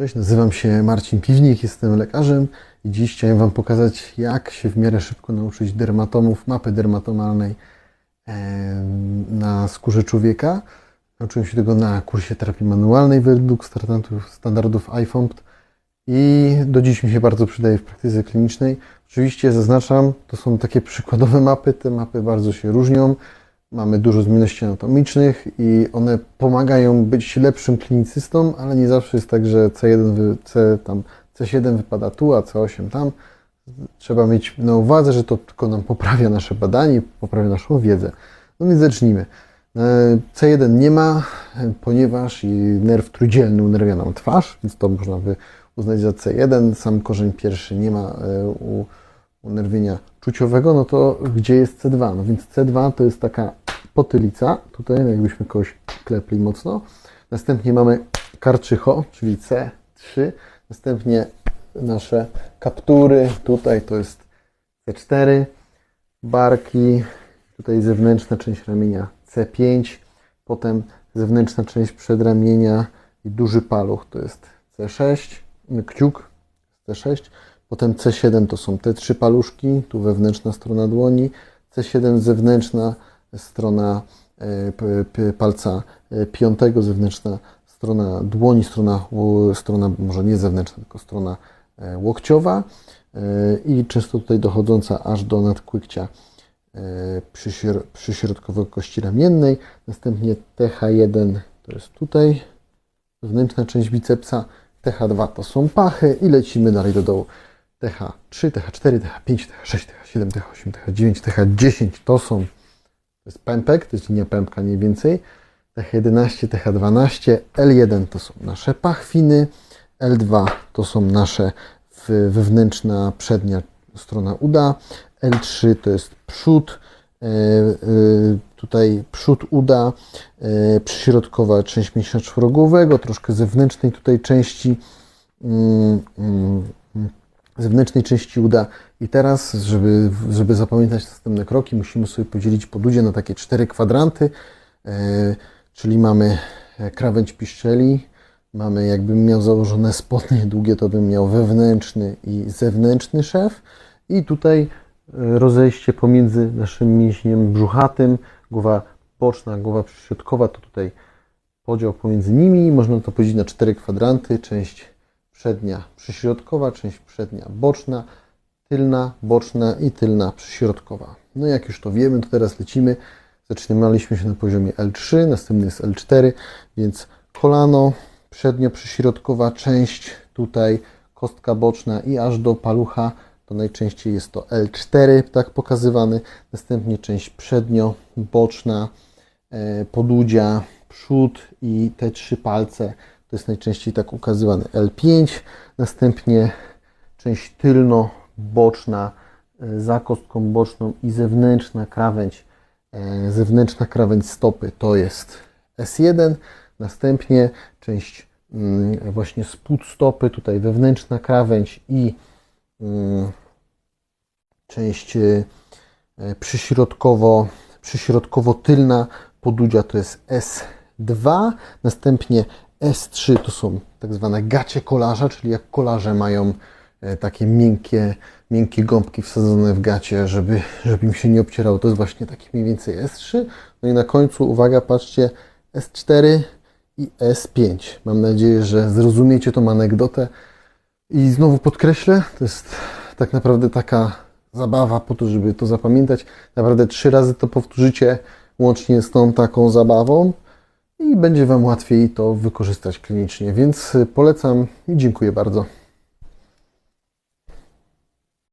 Cześć, nazywam się Marcin Piwnik, jestem lekarzem i dziś chciałem Wam pokazać, jak się w miarę szybko nauczyć dermatomów, mapy dermatomalnej na skórze człowieka. Nauczyłem się tego na kursie terapii manualnej według standardów, standardów i do dziś mi się bardzo przydaje w praktyce klinicznej. Oczywiście zaznaczam, to są takie przykładowe mapy, te mapy bardzo się różnią. Mamy dużo zmienności anatomicznych i one pomagają być lepszym klinicystą, ale nie zawsze jest tak, że C1, wy- C, tam, C7 wypada tu, a C8 tam. Trzeba mieć na uwadze, że to tylko nam poprawia nasze badanie, poprawia naszą wiedzę. No więc zacznijmy. E, C1 nie ma, e, ponieważ nerw trójdzielny unerwia nam twarz, więc to można by uznać za C1. Sam korzeń pierwszy nie ma e, unerwienia czuciowego, no to gdzie jest C2? No więc C2 to jest taka potylica, tutaj jakbyśmy kogoś klepli mocno. Następnie mamy karczycho, czyli C3. Następnie nasze kaptury, tutaj to jest C4. Barki, tutaj zewnętrzna część ramienia C5. Potem zewnętrzna część przedramienia i duży paluch to jest C6. Kciuk C6. Potem C7 to są te trzy paluszki, tu wewnętrzna strona dłoni, C7 zewnętrzna strona e, palca e, piątego, zewnętrzna strona dłoni, strona, strona może nie zewnętrzna, tylko strona e, łokciowa e, i często tutaj dochodząca aż do nadkłykcia e, przyśr- przyśrodkowej kości ramiennej. Następnie TH1 to jest tutaj, wewnętrzna część bicepsa, TH2 to są pachy i lecimy dalej do dołu. TH3, TH4, TH5, TH6, TH7, TH8, TH9, TH10 to są, to jest pępek, to jest linia pępka mniej więcej. TH11, TH12, L1 to są nasze pachwiny, L2 to są nasze wewnętrzna przednia strona uda, L3 to jest przód, e, e, tutaj przód uda, e, przyśrodkowa część mięśnia czworogłowego, troszkę zewnętrznej tutaj części zewnętrznej części uda. I teraz, żeby, żeby zapamiętać następne kroki, musimy sobie podzielić podudzie na takie cztery kwadranty, e, czyli mamy e, krawędź piszczeli, mamy jakbym miał założone spodnie długie, to bym miał wewnętrzny i zewnętrzny szef i tutaj e, rozejście pomiędzy naszym mięśniem brzuchatym, głowa boczna, głowa przyśrodkowa, to tutaj podział pomiędzy nimi. Można to podzielić na cztery kwadranty. Część przednia przyśrodkowa, część przednia boczna, tylna, boczna i tylna przyśrodkowa. No jak już to wiemy, to teraz lecimy. Zaczynaliśmy się na poziomie L3, następny jest L4, więc kolano, przednio przyśrodkowa część, tutaj kostka boczna i aż do palucha, to najczęściej jest to L4, tak pokazywany. Następnie część przednio, boczna, e, podudzia, przód i te trzy palce, to jest najczęściej tak ukazywany L5. Następnie część tylno-boczna, e, za kostką boczną i zewnętrzna krawędź, e, zewnętrzna krawędź stopy to jest S1. Następnie część mm, właśnie spód stopy, tutaj wewnętrzna krawędź i mm, część e, przyśrodkowo, przyśrodkowo-tylna podudzia to jest S2, następnie S3 to są tak zwane gacie kolarza, czyli jak kolarze mają e, takie miękkie, miękkie gąbki wsadzone w gacie, żeby, żeby im się nie obcierało. To jest właśnie taki mniej więcej S3. No i na końcu, uwaga, patrzcie, S4 i S5. Mam nadzieję, że zrozumiecie tą anegdotę. I znowu podkreślę, to jest tak naprawdę taka zabawa po to, żeby to zapamiętać. Naprawdę trzy razy to powtórzycie łącznie z tą taką zabawą i będzie Wam łatwiej to wykorzystać klinicznie. Więc polecam i dziękuję bardzo.